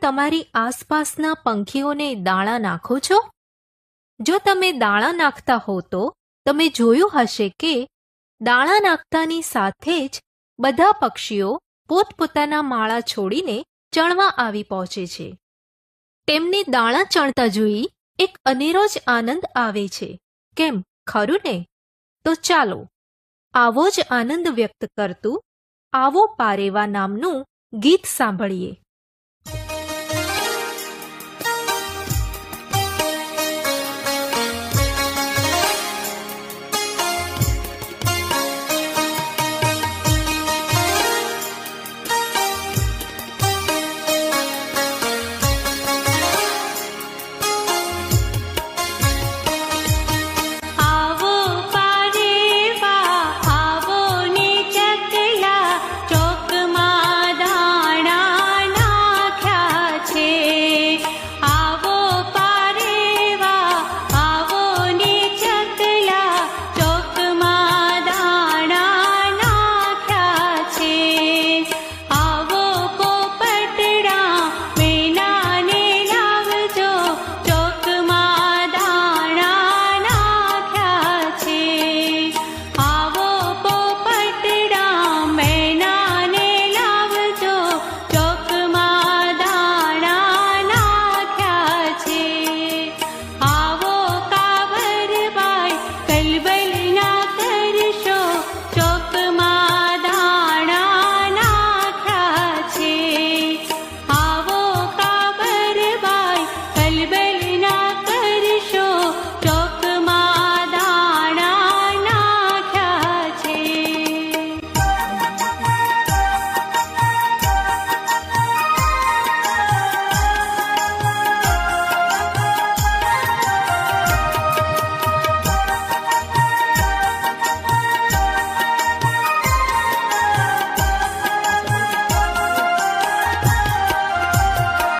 તમારી આસપાસના પંખીઓને દાણા નાખો છો? જો તમે દાણા નાખતા હો તો તમે જોયું હશે કે દાણા નાખતાની સાથે જ બધા પક્ષીઓ પોતપોતાના માળા છોડીને ચણવા આવી પહોંચે છે. તેમને દાણા ચણતા જોઈ એક અનેરો જ આનંદ આવે છે. કેમ, ખરું ને? તો ચાલો, આવો જ આનંદ વ્યક્ત કરતું આવો પારેવા નામનું ગીત સાંભળીએ.